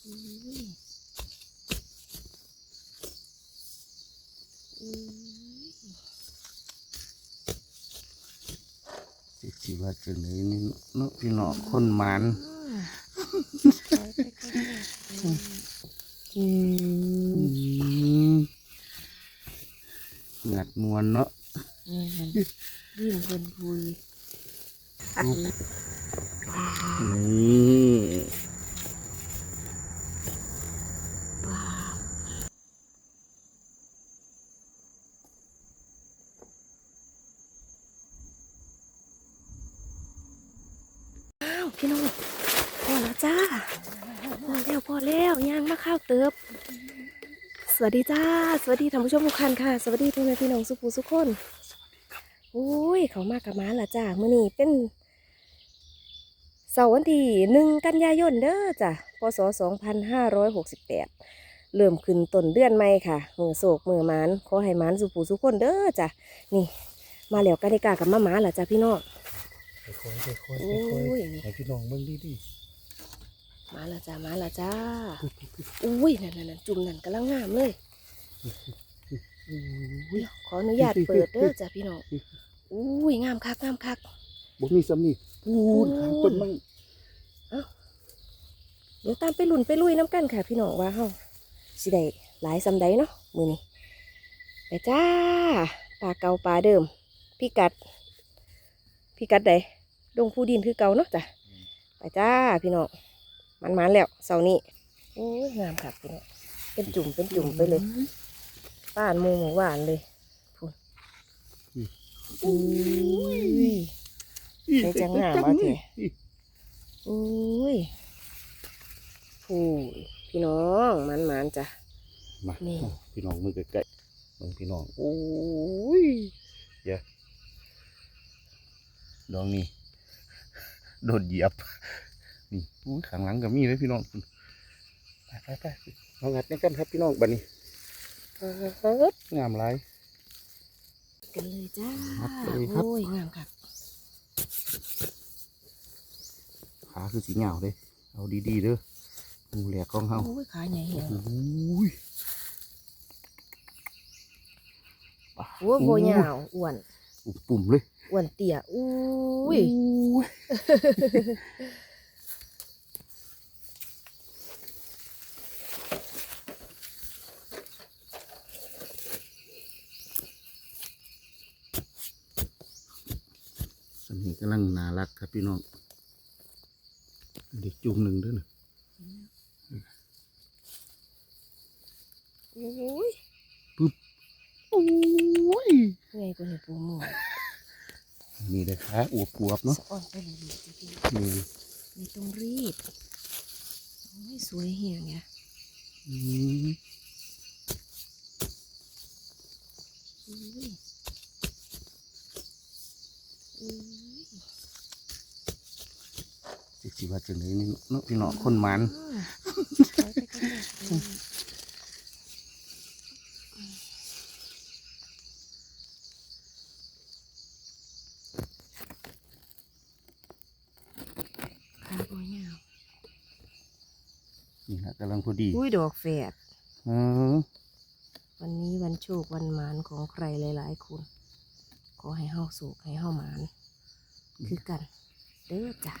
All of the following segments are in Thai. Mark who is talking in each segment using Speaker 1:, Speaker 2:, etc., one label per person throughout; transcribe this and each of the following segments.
Speaker 1: สิว่าจะไหนนี่นกพี่น้อคนมัน
Speaker 2: อืม
Speaker 1: อืมงัดมวนเนาะ
Speaker 2: นี่มันยิ่งเพิ่นพุย
Speaker 1: นี่
Speaker 2: ว้าวอ้าว พี่น้องพอแล้วจ้าพอแล้วพอแล้วย่างมาข้าวเติบ สวัสดีจ้า สวัสดีท่านผู้ชมทุกท่านค่ะ สวัสดีทุกท่านพี่น้องสุภูสุกคนโอ้ยเขามากับมาละจ้ามื่อนี้เป็นเสาร์วันที่หนึ่งกันยายนเด้อจ้ะพศสองพันห้าร้อยหกสิบแปดเริ่มขึ้นต้นเดือนใหม่ค่ะ มือโศกมือมานขอให้มานสุภูสุกคนเด้อจ้ะนี่ มาแล้วกันดีกากับมาหมาละจ้ะพี่น้อง
Speaker 1: ค่อยๆค่อยๆ
Speaker 2: โอ้
Speaker 1: ค่อย
Speaker 2: ย
Speaker 1: ๆให้พี่น้องเบิ่งดี
Speaker 2: มาละจ้ามาละจ้าอุ้ยนั่นนั่นนั่นจุ่มนั่นกำลังงามเลย
Speaker 1: ๆอุ้ย
Speaker 2: เดี๋ยวขออนุญาตเปิดเด้อจ้ะพี่น้องอุ้ยงามคักงามคัก
Speaker 1: บ่มีซ้ำนี่พูดทางต้นไม้
Speaker 2: เดี๋ยวตามไปลุ่นไปลุยน้ำกันค่ะ พี่น้องว่าเฮาสิได้หลายซำใดเนาะมือนี้ไปจ้าปลาเก่าปลาเดิมพี่กัดพี่กัดใด ดงผู้ดินคือเก่าเนาะจ้ะไปจ้าพี่น้องมันมันๆแล้วเสาร์นี้โอ้ยงามค่ะพี่น้องเป็นจุ่มเป็นจุ่มไปเลยป้านหมูหมูหวานเลยพูนอุ้ยไปจังหน้ามาเถอะอุ้ยผู้พี่น้องมันมันๆจ้ะ
Speaker 1: มา
Speaker 2: นี่
Speaker 1: พี่น้องมือใกล้ๆเบิ่งพี่น้องโอ้ยอย่าดองนี่ โดนเหยียบ นี่อุ้ยข้างหลังก็มีเลยพี่น้องไปไปไปเอางัดในกันครับพี่น้องบัดนี้เอิ้ดงามหลาย
Speaker 2: กันเลยจ้า
Speaker 1: ครับเลยครับ
Speaker 2: โอ้ยงามค่ะ
Speaker 1: ขาคือสีเหงาเลยเอาดีๆเด้อหมูแหลกของเฮา
Speaker 2: โอ้ยขาใหญ่เหี่ยว
Speaker 1: โอ้ย
Speaker 2: โอ้ยโบยาวอ้วน
Speaker 1: อุ้มปุ่มเลย
Speaker 2: อ้วนเตี้ยอุ้ย
Speaker 1: อุ้ยสำนีกำลังน่ารักครับพี่น้องเด็กจุ่มหนึ่งด้วยนะ
Speaker 2: โอ้ย
Speaker 1: โอ้ย
Speaker 2: ไงกูเห็นปูหมู
Speaker 1: นี่เลยครับอวบอวบๆเนาะ
Speaker 2: สะอ่อนไปเลยลูกพี่
Speaker 1: นี่
Speaker 2: ไม่ต้องรีบโอ้ยสวยเหี่ยงไง
Speaker 1: อืม
Speaker 2: อุ้ยอุ้ย
Speaker 1: สิสิว่าจังไหนนี่เนาะพี่น้องคนหมัน
Speaker 2: อ้าวเอาไปก่อนเลยอืมขาโบยาว
Speaker 1: นี่ฮะกำลังพอ ดี
Speaker 2: อุ้ยดอกแฝด
Speaker 1: อือ
Speaker 2: วันนี้วันโชควันหมานของใครหลายๆคนขอให้เฮาสุขให้เฮาหมาน คือกัน เด้อจ้ะ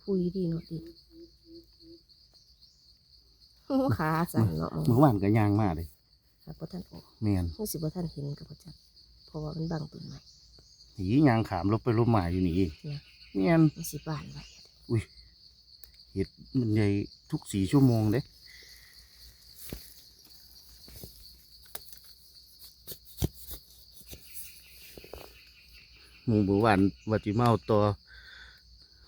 Speaker 2: พุยดีเนาะดิโอ้ ขาสั่นเนาะ
Speaker 1: เมื่อวานก็ย่างมาเลย
Speaker 2: หากบ่ท่านออก
Speaker 1: แม่น
Speaker 2: รู้สิบ่ท่านเห็นกับบ่จักเพราะว่ามันบังต้นไม้
Speaker 1: หีย่างขามลบไปลบมาอยู่นี่เอง
Speaker 2: เนี่ย
Speaker 1: แม่น
Speaker 2: มันสิบานไว้
Speaker 1: อุ้ยเห็ดมันใหญ่ทุกสี่ชั่วโมงเด้หมูเมื่อวานวัติเมาตัว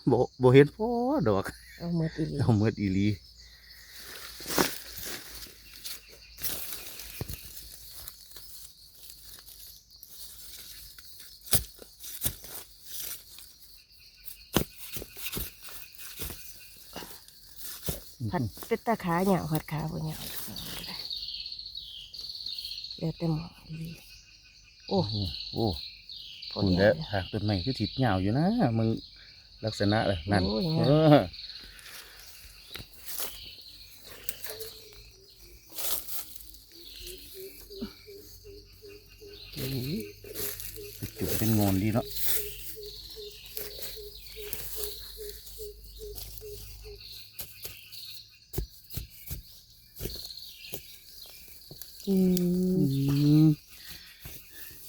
Speaker 1: โบโบเห็นพอดอก
Speaker 2: เอามืออีหลี
Speaker 1: เอาเมื่ออีหลี
Speaker 2: ผัดเป็นตาขาเหยาวผัดขาบ่เหยาวเดี๋ยวแต่หมองดีๆโอ้
Speaker 1: โอ้โอ้
Speaker 2: พอ
Speaker 1: คุณ
Speaker 2: ดี
Speaker 1: แล้วหากต้นไม้คือถิดยาวอยู่นะมึงลักษณะเลยนั่น
Speaker 2: โอ้ย
Speaker 1: เอ
Speaker 2: งาม
Speaker 1: อจุดเป็นงอนดีเนาะ
Speaker 2: อืม
Speaker 1: อืม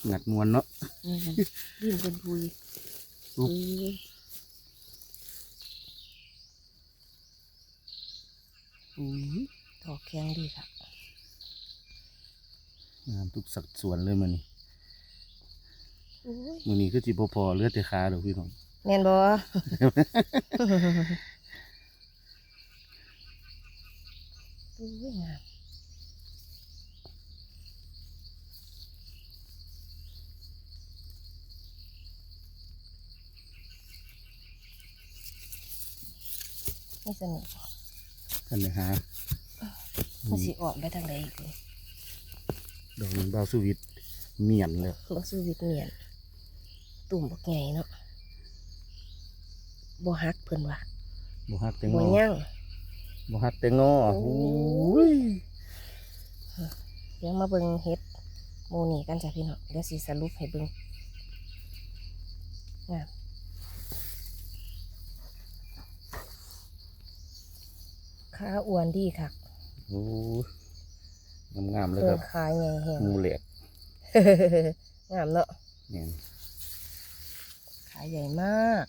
Speaker 1: งัด มวนเนาะ
Speaker 2: ดิ้นเป็นพุย
Speaker 1: อุ๊บ
Speaker 2: เออ
Speaker 1: อืม
Speaker 2: ดอกแข็งดีค่ะ
Speaker 1: งามทุกสัดส่วนเลยมันนี่
Speaker 2: โอ้ย
Speaker 1: มือนี้ก็จีพอพอๆเหลือดแต่ขาเดี๋ยวพี่น้อง
Speaker 2: แม่นบ่โอ้ยงาม ไม่สนุก
Speaker 1: ท่านเลยฮะ
Speaker 2: มันสิออกไปทางใดอีกเลย
Speaker 1: ดอกนี้เบาสวิตเมียนเลย
Speaker 2: บักสูวิตเนียน ตุ่มบักใหญ่เนาะบ่ฮักเพิ่นว่า
Speaker 1: บ่ฮักแตง
Speaker 2: บ่
Speaker 1: โม
Speaker 2: ย่าง
Speaker 1: บ่ฮักแตงโม
Speaker 2: โอ้
Speaker 1: โอ้ย
Speaker 2: เดี๋ยวมาเบิ่งเฮ็ดโมนี่กันจ้ะพี่น้องเดี๋ยวสิสรุปให้เบิ่งงาม ขาอ้วนดีค่ะ
Speaker 1: โอ้ยงามๆเลย
Speaker 2: เพิ่
Speaker 1: ครั
Speaker 2: ง
Speaker 1: บ
Speaker 2: ขาใหญ่แฮง
Speaker 1: หมูเหล็ก
Speaker 2: งามเนาะ
Speaker 1: เนี่ย
Speaker 2: ขาใหญ่มาก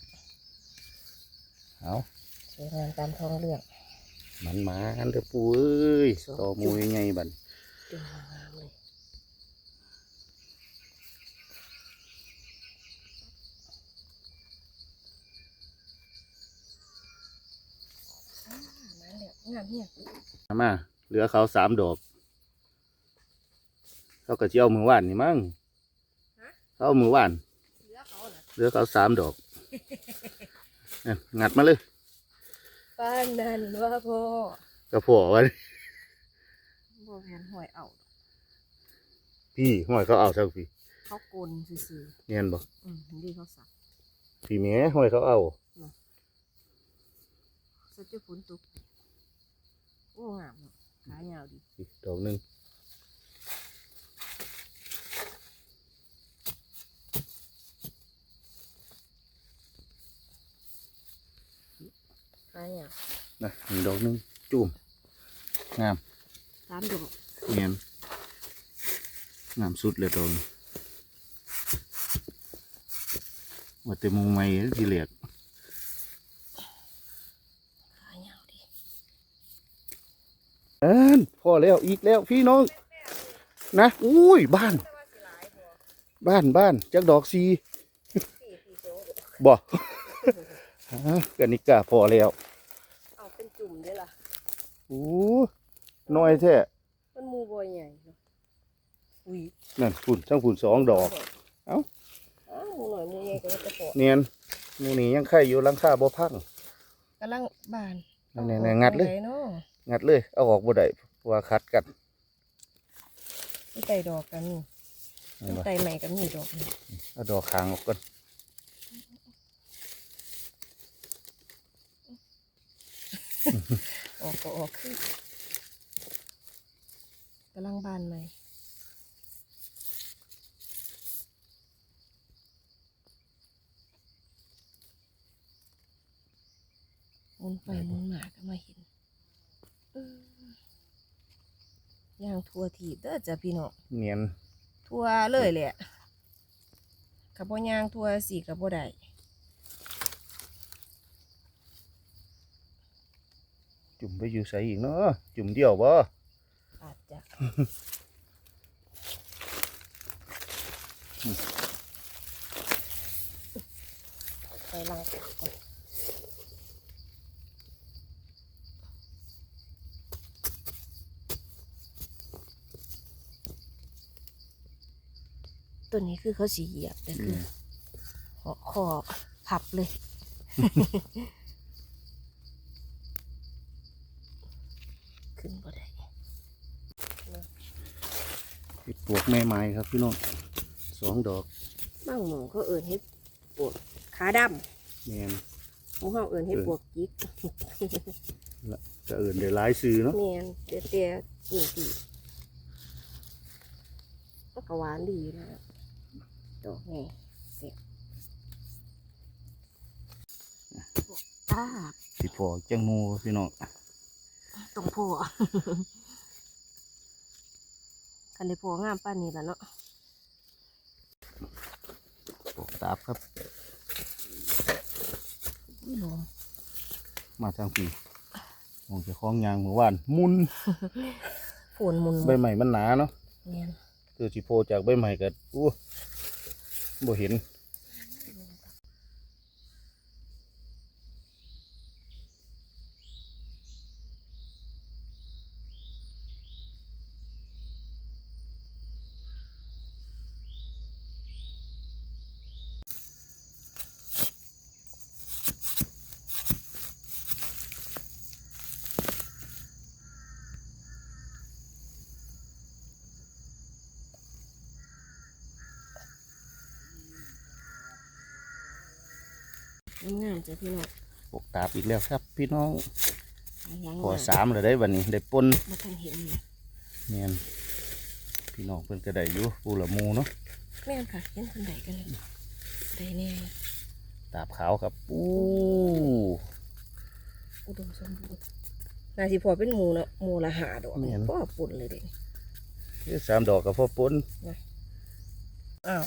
Speaker 1: เอา
Speaker 2: สวยงามตามท้องเรื่อง
Speaker 1: มันมาอันเด้อปูเอ้ย
Speaker 2: สอง
Speaker 1: ต่อหมูยังไงบัด
Speaker 2: จุ่มงามเลยอ่ามาแล้ว งามเฮีย
Speaker 1: เอามาเหลือเขาสามดอกเขาก็สิเจียวมือว่านนี่มั้งเขาเอามือว่าน
Speaker 2: เหลือเขาน่ะ
Speaker 1: เหลือเขาสามดอกนั่นงัดมาเลย
Speaker 2: ป้านนั่นว่าพ่อก
Speaker 1: ระเพาะไว้
Speaker 2: บ่แม่นหอยเอา
Speaker 1: พี่ห้อยเขาเอาสักพี่
Speaker 2: เขากลนซื่อ
Speaker 1: เนียนบ่
Speaker 2: ๆอืมดีเขาสัก
Speaker 1: พี่แม่ห้อยเขาเอา
Speaker 2: สัจจะฝนตก โอ้งามเนาะขายาวดี
Speaker 1: อีกดอกหนึ่ง
Speaker 2: ขายาว
Speaker 1: นะอีกดอกหนึ่งจุ่มงาม
Speaker 2: สามดอก
Speaker 1: เนียนงามสุดเลยดอกนี้ว่าแต่มุงไม่ที่เหลียก
Speaker 2: ขายาวดี
Speaker 1: เอินพอแล้วอีกแล้วพี่น้อง นะอุ้ยบ้าน บ้านบ้านจักดอกซีบ่ฮะกันนิกาพอแล้ว
Speaker 2: เอาเป็นจุ่มได้ล่ะ
Speaker 1: โอ้น้อยแท้
Speaker 2: มันหมูบอยใหญ่เนาะอุ้ย
Speaker 1: นั่นฝุ่นทั้งฝุ่นสองดอก เอ้า
Speaker 2: อ้าวหมูหน่อยหมูใหญ่ก็ว่าจะพอ
Speaker 1: เนียนหมูนี่ยังไข่อยู่หลังคาบ่พัง
Speaker 2: กำลังบาน
Speaker 1: นี่ๆๆงัดเลย
Speaker 2: อาออกทางใเนาะ
Speaker 1: งัดเลย เอาออกบ่ได้เพราะ ว่าคัดกัน
Speaker 2: มีไต่ดอกกันนี่
Speaker 1: เห็น
Speaker 2: มี
Speaker 1: บ่
Speaker 2: ไต่ใหม่กันนี่ดอกนี่
Speaker 1: เอาดอกคางออกก่อน
Speaker 2: ออกก็ออกขึ้นกำลังบานใหม่หมุนไปหมุนมาก็มาเห็นเออย่าง ทัวทีบเด้อจ้ะพี่น้อง
Speaker 1: เนียน
Speaker 2: ทัวเลยแหละขับบ่ย่างทัวสี่กับบ่ได้
Speaker 1: จุ่มไปอยู่ใส่อีกเนาะจุ่มเดียวบ่
Speaker 2: อาจจะไปลังก่อน ตัวนี้คือเขาสีเหยียบแต่คืออหอคอพับเลย ขึ้นบ่ได้
Speaker 1: เห็ดปวกแม่ไม้ครับพี่น้องสองดอก
Speaker 2: บางหมองเขาเอิ้นเฮ็ดปวกขาด
Speaker 1: แมนำ
Speaker 2: หมู่เฮาเอิ้นเฮ็ดปวกจิก
Speaker 1: จะเอื่นได้หลายซื้อเนาะ
Speaker 2: แม่นเดี๋ยวแต่นี่สิมันก็หวานดีอยู่นะ ดอกไงเสียบปวกตาบ
Speaker 1: สิพอจังงูพี่น้อง
Speaker 2: ตรงโพอะคันได้โพงามป้านนี้แล้วเนาะ
Speaker 1: ปวกตาบครับ
Speaker 2: อุ้ยลม
Speaker 1: มาทางปีมองจะคล้องยางเมื่อวานมุน
Speaker 2: ฝนมุน
Speaker 1: ใบใหม่มันหนาเนาะ
Speaker 2: แม่น
Speaker 1: คือสิโพจากใบใหม่ก็อู้ บ่เห็น
Speaker 2: งามๆจ้ะพี่น้อง
Speaker 1: ปวกตาบอีกแล้วครับ พี่น้อง
Speaker 2: ยัง
Speaker 1: พอสามเลยได้วันนี้ ได้ปน
Speaker 2: มาทันเห็นเลย
Speaker 1: แมนพี่น้องเพิ่นก็ได้อยู่ปูละหมูเนาะ
Speaker 2: แม่นค่ะเห็นคนใดกันเลยได้แน่
Speaker 1: ตาบขาวครับอู้
Speaker 2: อุดมสมบูรณ์นาสิพอเป็นหมูเนาะหมูละหาดอกก็ปุ่นเลยเด็ก
Speaker 1: เอ้ยสามดอกกับพ่อปน
Speaker 2: อ้าว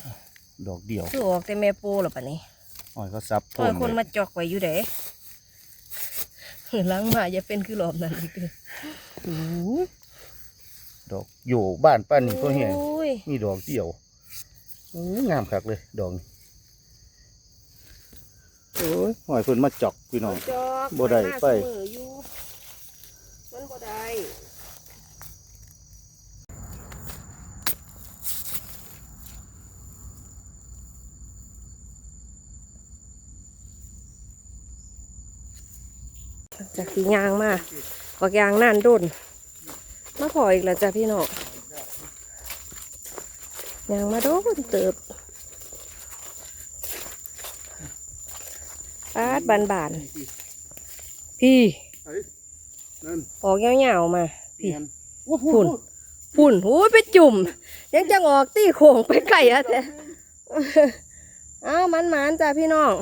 Speaker 1: ดอกเดียว
Speaker 2: คือออกแต่แม่โปหรอปะนี่
Speaker 1: อ้อยเขาซับ
Speaker 2: ปล่อยคน
Speaker 1: เลย
Speaker 2: มาจอกไว้อยู่เด้หลังมาอย่าเป็นคือรอบนั้นอีกเลย
Speaker 1: ดอกอยู่บ้านป้านนี่ก็เห็น
Speaker 2: โอ้ย
Speaker 1: มีดอกเดียวอู้งามคักเลยดอกนี้โอ้ยหอยเพิ่นมาจอกพี่น้อง
Speaker 2: จอก
Speaker 1: บ่ได้
Speaker 2: มา
Speaker 1: ไป
Speaker 2: เสมออยู่มันบ่ได้ จากที่ยางมาออกยางนั่นโดนมาพออีกแล้วจ้ะพี่น้องยางมาโดนเติบปาดบานบานๆพี่
Speaker 1: นั่น
Speaker 2: ออกยาวๆมาพี่
Speaker 1: ว้า
Speaker 2: ฝุ่นฝุ่นโอ้ยไปจุ่ม ยังจังออกตีโค้งไปไก่อะแต่อ้าวมันมันๆจ้ะพี่น้อง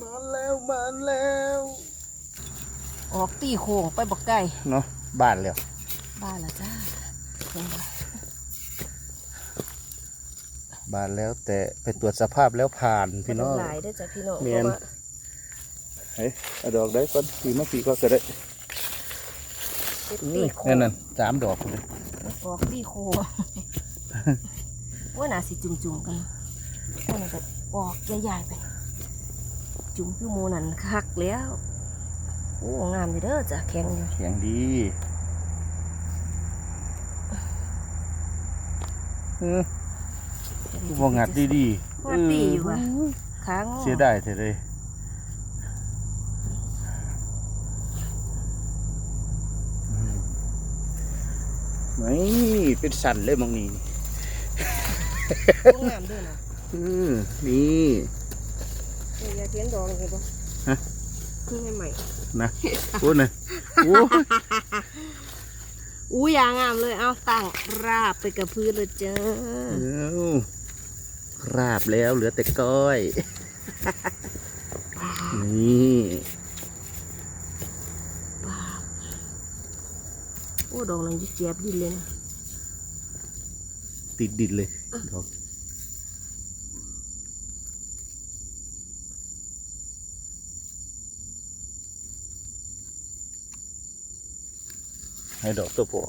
Speaker 1: มาแล้วมาแล้ว
Speaker 2: ออกตีโค้งไปบอกไก่
Speaker 1: เนาะบ้านแล้ว
Speaker 2: บ้านละจ้าเห็นบ่
Speaker 1: บ้านแล้วแต่ไปตรวจสภาพแล้วผ่านพี่น้อง
Speaker 2: หลายเด้อจ้ะพี่น้อง
Speaker 1: แม่
Speaker 2: เพ
Speaker 1: น
Speaker 2: ราะว่า
Speaker 1: เฮ้ยเอาดอกได้ก่อนปีมาปีก็ก็ได้
Speaker 2: เฮ็ด
Speaker 1: อุ้
Speaker 2: ตี
Speaker 1: ย
Speaker 2: โค้
Speaker 1: นั่
Speaker 2: ง
Speaker 1: นนั่นสามดอกเลย
Speaker 2: ออกตีโค้งว่าน่าสิจุ่มๆกันว่าน่าจะออกใหญ่ๆไป จุ่มคือโมนันคักแล้ว โอ้งามอยู่เด้อจ้ะแข็งอยู่
Speaker 1: แข็งดีเออคือบ่งัดดีๆ
Speaker 2: งัดดีอยู่ว่ะ
Speaker 1: เค้า
Speaker 2: ง
Speaker 1: เสียดายเถอะเลยไม่เป็นสันเลยมองนี่
Speaker 2: โอ้งามด้วยนะ
Speaker 1: อือนี่
Speaker 2: เอออยากเห็นดอกเลยปะ
Speaker 1: ฮะ
Speaker 2: คือใหม่
Speaker 1: นะโอ้ยนะโอ้ย
Speaker 2: ๆอู้ยางามเลยเอาตั้งราบไปกับพื้นเลยจ้า
Speaker 1: เอาราบแล้วเหลือแต่ก้อย นี่
Speaker 2: โอ้ดอกนั้นจะเจ็บดินเลยนะ
Speaker 1: ติดดินเลยดอก ให้ดอกตัวพอ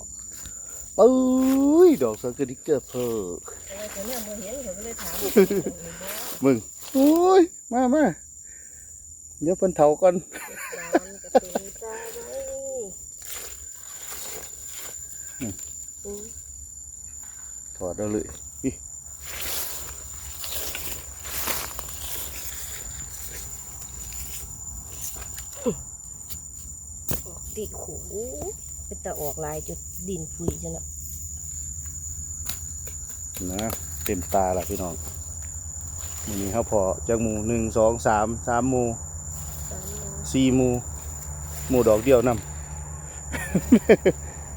Speaker 1: เอ้ยดอกสังกะดิกเกอร์เพอ
Speaker 2: แต่ว่าเจ้าเนี่ยโมเห็นเขาก็เลยถาม
Speaker 1: มึงโอ้ยมามาเดี๋ยวเพิ่นเถาก่อน
Speaker 2: มันก็เป็นจ้าไว้
Speaker 1: อืม
Speaker 2: อืม
Speaker 1: ถอดเอาเลยนี่
Speaker 2: ออกติโขไป เป็นตะออกลายจุดดินพุยจังเนาะ
Speaker 1: นะเต็มตาละพี่น้องมื้อนี้เขาพอจักหมูหนึ่งสองสามสามหมู
Speaker 2: สามโล
Speaker 1: สี่หมูหมูดอกเดียวนํ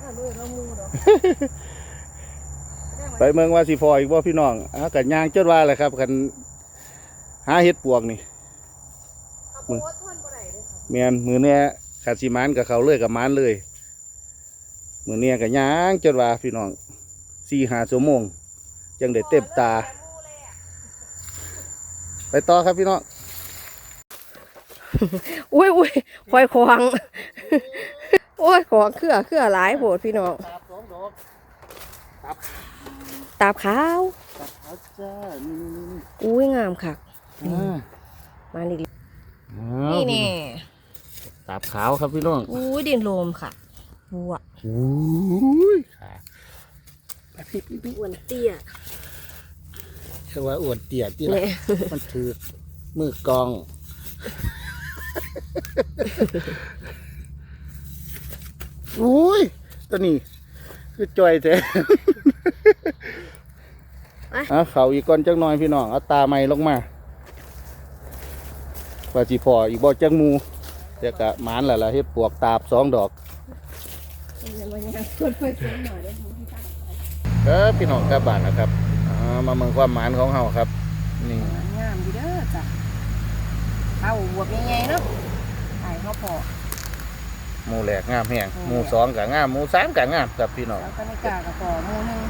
Speaker 2: อ้าวลูกเรามูดอก
Speaker 1: ไปเมืองว่าสิพออีกบ่พี่น้องอะกันย่างจดว่าแหละครับกันหาเฮ็ดปวกนี่
Speaker 2: เขาบอกว่าทนบ่ได้เลยครับ
Speaker 1: แม่นมือเนี้ยขาดสิมานกับเขาเลยกับมานเลย มือเนี้ยกับย่างจนว่าพี่น้องสี่หาชั่วโมงจังได้เต็มตา ไปต่อครับพี่น้อง
Speaker 2: อุ้ยอุ้ยคอยควางโอ้ยของเครือเครือหลายโหดพี่น้อง
Speaker 1: ตาสองดอก
Speaker 2: ตาบขาว
Speaker 1: ตาขาวจ้านี่
Speaker 2: อุ้ยงามค่ะ
Speaker 1: นี่
Speaker 2: มาอีก
Speaker 1: นี่
Speaker 2: นี่แน่
Speaker 1: ตาขาวครับพี่น้อง
Speaker 2: อุ้ยดินโลมค่ะ วัว
Speaker 1: อุ้ยขาพี่พี่พี่
Speaker 2: อ้วนเตี้ย
Speaker 1: คือว่าอวดเตี่ยที่
Speaker 2: เนี่
Speaker 1: ละ
Speaker 2: ย
Speaker 1: มันถือมือกอง อุ้ยตัวนี้ คือจอยแท้เอาเขาอีกก้อนจังน้อยพี่น้องเอาตาไม้ลงมาว่าจีพออีกบ่จังหมูเดี๋ยวกะหมานแล้วล่ะเฮ็ดปวกตาบสองดอก เออพี่น้องกลับบ้านนะครับอ่ามาเมืองความหมานของเฮาครับ นี่
Speaker 2: งามดีเด้อจ้ะข้าวบวบใหญ่ๆเนาะไอ้ข้าวพอ
Speaker 1: หมูแหลกงามแห้ง
Speaker 2: อืม
Speaker 1: หมูสองกะงามหมูสามกะงามครับพี่น้อง
Speaker 2: แล้วก็ไม่กล้ากับต่อหมือหนึง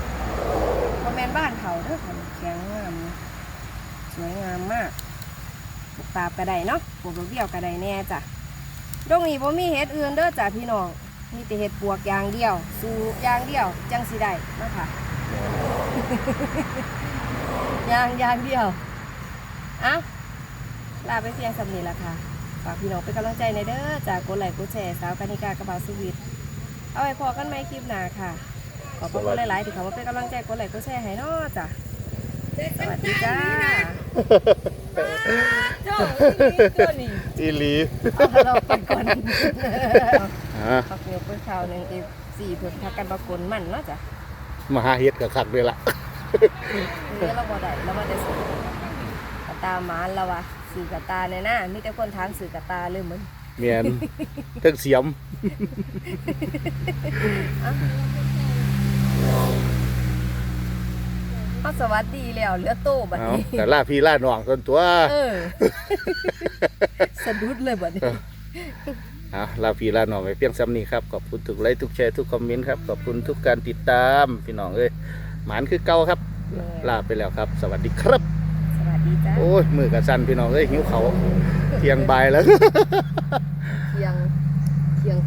Speaker 2: คอมเมนบ้านเขาเด้อค่ะแข็งงามสวยงามมากปลูกตาบกระไดเนาะปลูกดอกเบี้ยวกระไดแน่จ้ะตรงนี้บ่มีเห็ดอื่นเด้อจ้ะพี่น้อง มีแต่เห็ดปวกอย่างเดียว สูบอย่างเดียว จังสิได้นะคะอย่างอย่างเดียวเอ้าลาไปเพียงสำนีละค่ะฝากพี่น้องเป็นกำลังใจในเด้อจากกดไลค์กดแชร์สาวกานิกากระเป๋าสวิตเอาไว้พอกันไหมคลิปหน้าค่ะ ขอบคุณหลายๆที่เขามาเป็นกำลังใจกดไลค์กดแชร์ให้เนาะจ้ะสวัสดีจ้าเจ้าตัวนี้
Speaker 1: อีหลี
Speaker 2: เอาเราไปก่อน
Speaker 1: อ่า
Speaker 2: พักเนื้อเพื่อข่าวหนึ่งเอฟสี่เพื่อพักกันประกนมันเนาะจ้ะ
Speaker 1: มาหาเฮ็ดกับคักด้วยล่ะ
Speaker 2: เนื้อเราบ่ได้เรามาได้สื่อกระตาหมานเราอะสื่อกระตาในหน้ามีแต่คนถามสื่อกระตาเลยเหมือน
Speaker 1: เมียนทั้งเสียม
Speaker 2: เขาสวัสดีแล้วเหลือโตบัด
Speaker 1: เอา
Speaker 2: นี้
Speaker 1: แต่ล่าพี่ล่าน้องส่วนตัว
Speaker 2: เออสะดุดเลยบัดนี้
Speaker 1: เอาลาพี่ลาน้องไปเพียงซ้ำนี้ครับ ขอบคุณทุกไลค์ทุกแชร์ทุกคอมเมนต์ครับ ขอบคุณทุกการติดตาม พี่น้องเอ้ยหมานคือเก่าครับ ลาไปแล้วครับ สวัสดีครับ
Speaker 2: สวัสดีจ้า
Speaker 1: โอ้ยมือกับสั้นพี่น้องเอ้ยหิวเขาวเที่ยงบ่ายแล้ว
Speaker 2: เที่ยงเที่ยง